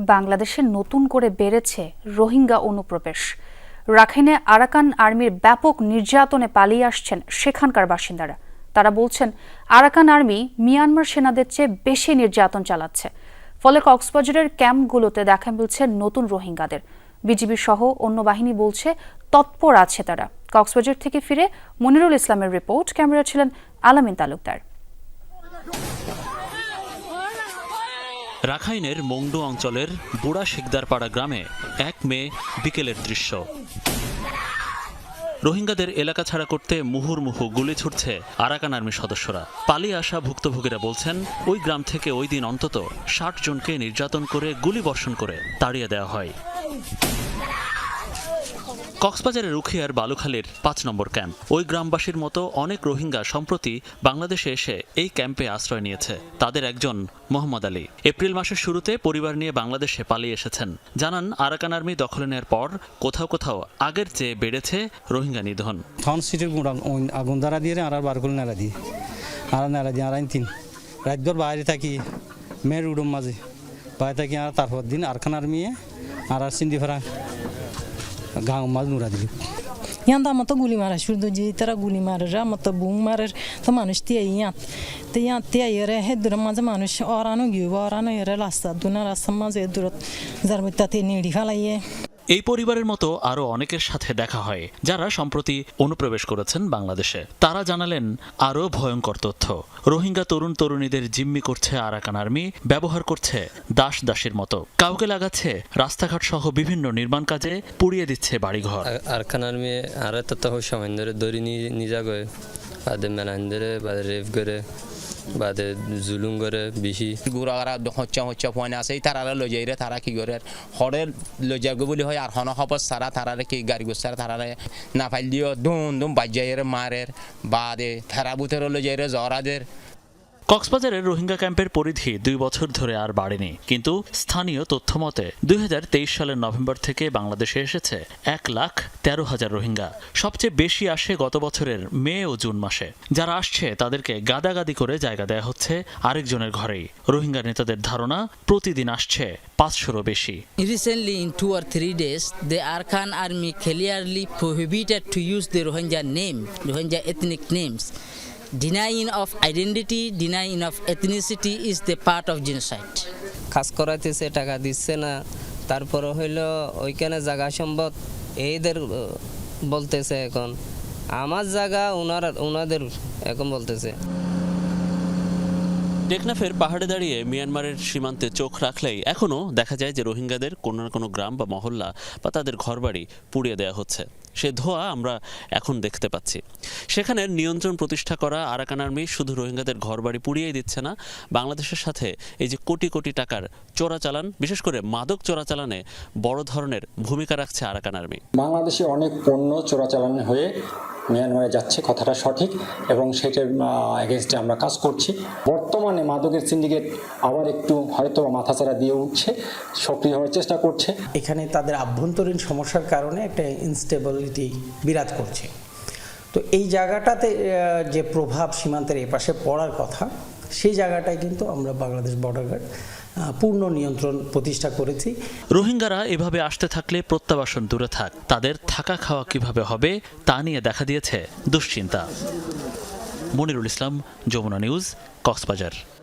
বাংলাদেশে নতুন করে বেড়েছে রোহিঙ্গা অনুপ্রবেশ। রাখাইনে আরাকান আর্মির ব্যাপক নির্যাতনে পালিয়ে আসছেন সেখানকার বাসিন্দারা। তারা বলছেন, আরাকান আর্মি মিয়ানমার সেনাদের চেয়ে বেশি নির্যাতন চালাচ্ছে। ফলে কক্সবাজারের ক্যাম্পগুলোতে দেখা মিলছে নতুন রোহিঙ্গাদের। বিজিবি সহ অন্য বাহিনী বলছে, তৎপর আছে তারা। কক্সবাজার থেকে ফিরে মনিরুল ইসলামের রিপোর্ট। ক্যামেরা ছিলেন আলামিন তালুকদার। রাখাইনের মংডু অঞ্চলের বুড়া শিকদারপাড়া গ্রামে এক মে বিকেলের দৃশ্য। রোহিঙ্গাদের এলাকা ছাড়া করতে মুহুর্মুহু গুলি ছুটছে আরাকান আর্মির সদস্যরা। পালিয়ে আসা ভুক্তভোগীরা বলছেন, ওই গ্রাম থেকে ওই দিন অন্তত ষাট জনকে নির্যাতন করে গুলি বর্ষণ করে তাড়িয়ে দেওয়া হয়। কক্সবাজারের রুখিয়ার বালুখালীর পাঁচ নম্বর ক্যাম্প। ওই গ্রামবাসীর মতো অনেক রোহিঙ্গা সম্প্রতি বাংলাদেশে এসে এই ক্যাম্পে আশ্রয় নিয়েছে। তাদের একজন মোহাম্মদ আলী। এপ্রিল মাসের শুরুতে পরিবার নিয়ে বাংলাদেশে পালিয়ে এসেছেন। জানান, আরাকান আর্মি দখলে নেওয়ার পর কোথাও কোথাও আগের চেয়ে বেড়েছে রোহিঙ্গা নিধন। থন সিটের আগুন দ্বারা দিয়ে আর আর বার করে নেড়া দিয়ে। আর দিয়ে, আর তিন। রাতভর বাইরে থাকি, মেয়ের উডম মাঝে। বাইরে থাকি, আর তারপর দিন আরখান আর্মিয়ে আর আর সিন্দি ফেরা গাঁ মাছ নুরা দিল ইয়ান আমার তো গুলি মারা শুধু যে তারা গুলি মারে আমার তো বুং মারে তো মানুষ তিয়া ইয়াত তো ইয়াত তিয়া এরে হে দূর মাঝে মানুষ অরানো গিয়ে অরানো এরে রাস্তা দুনা রাস্তার মাঝে এই পরিবারের মতো আরও অনেকের সাথে দেখা হয়, যারা সম্প্রতি অনুপ্রবেশ করেছেন বাংলাদেশে। তারা জানালেন, আরও ভয়ঙ্কর তথ্য। রোহিঙ্গা তরুণ তরুণীদের জিম্মি করছে আরাকান আর্মি, ব্যবহার করছে দাস দাসের মতো। কাউকে লাগাচ্ছে রাস্তাঘাট সহ বিভিন্ন নির্মাণ কাজে, পুড়িয়ে দিচ্ছে বাড়িঘর। আরখানার আর্মি আর তত সময় ধরে দড়ি নিয়ে নিজা করে বাদে মেলান ধরে বাদে করে বাদে জুলুম করে বেশি গুড়াগারা হচ্ছে হচ্ছে ফোন আছে তারা লজাইরে তারা কি করে হরে লজাগো বলে হয় আর হন হবস সারা তারারে কি গাড়ি গোসার তারারে না ফাইল দিও দুম দুম বাজ্যাইরে মারের বাদে বুথের লজাইরে জরাদের কক্সবাজারের রোহিঙ্গা ক্যাম্পের পরিধি দুই বছর ধরে আর বাড়েনি। কিন্তু স্থানীয় তথ্য মতে দুই সালের নভেম্বর থেকে বাংলাদেশে এসেছে এক লাখ তেরো হাজার রোহিঙ্গা। সবচেয়ে বেশি আসে গত বছরের মে ও জুন মাসে। যারা আসছে তাদেরকে গাদাগাদি করে জায়গা দেয়া হচ্ছে আরেকজনের ঘরেই। রোহিঙ্গা নেতাদের ধারণা প্রতিদিন আসছে পাঁচশোরও বেশি। Recently, in two or three days, the Arkan army clearly prohibited to use the Rohingya name, Rohingya ethnic names. Denying of identity, denying of ethnicity is the part of genocide. কাজ করাইতেছে টাকা দিচ্ছে না তারপর হইল ওইখানে জায়গা সম্পদ এইদের বলতেছে এখন আমার জায়গা ওনার ওনাদের এখন বলতেছে টেকনাফের পাহাড়ে দাঁড়িয়ে মিয়ানমারের সীমান্তে চোখ রাখলেই এখনও দেখা যায় যে রোহিঙ্গাদের কোনো না কোনো গ্রাম বা মহল্লা বা তাদের ঘরবাড়ি পুড়িয়ে দেওয়া হচ্ছে। সে ধোঁয়া আমরা এখন দেখতে পাচ্ছি। সেখানে নিয়ন্ত্রণ প্রতিষ্ঠা করা আরাকান আর্মি শুধু রোহিঙ্গাদের ঘরবাড়ি পুড়িয়েই দিচ্ছে না, বাংলাদেশের সাথে এই যে কোটি কোটি টাকার চোরাচালান, বিশেষ করে মাদক চোরাচালানে বড় ধরনের ভূমিকা রাখছে আরাকান আর্মি। বাংলাদেশে অনেক পণ্য চোরাচালান হয়ে মিয়ানমারে যাচ্ছে, কথাটা সঠিক, এবং সেটার এগেনস্টে আমরা কাজ করছি। বর্তমানে মাদকের সিন্ডিকেট আবার একটু হয়তো মাথাচাড়া দিয়ে উঠছে, সক্রিয় হওয়ার চেষ্টা করছে। এখানে তাদের আভ্যন্তরীণ সমস্যার কারণে একটা ইনস্টেবিলিটি বিরাজ করছে। তো এই জায়গাটাতে যে প্রভাব সীমান্তের এপাশে পড়ার কথা সেই জায়গাটায় কিন্তু আমরা বাংলাদেশ বর্ডার গার্ড পূর্ণ নিয়ন্ত্রণ প্রতিষ্ঠা করেছি। রোহিঙ্গারা এভাবে আসতে থাকলে প্রত্যাবাসন দূরে থাক। তাদের থাকা খাওয়া কীভাবে হবে তা নিয়ে দেখা দিয়েছে দুশ্চিন্তা। মনিরুল ইসলাম, যমুনা নিউজ, কক্সবাজার।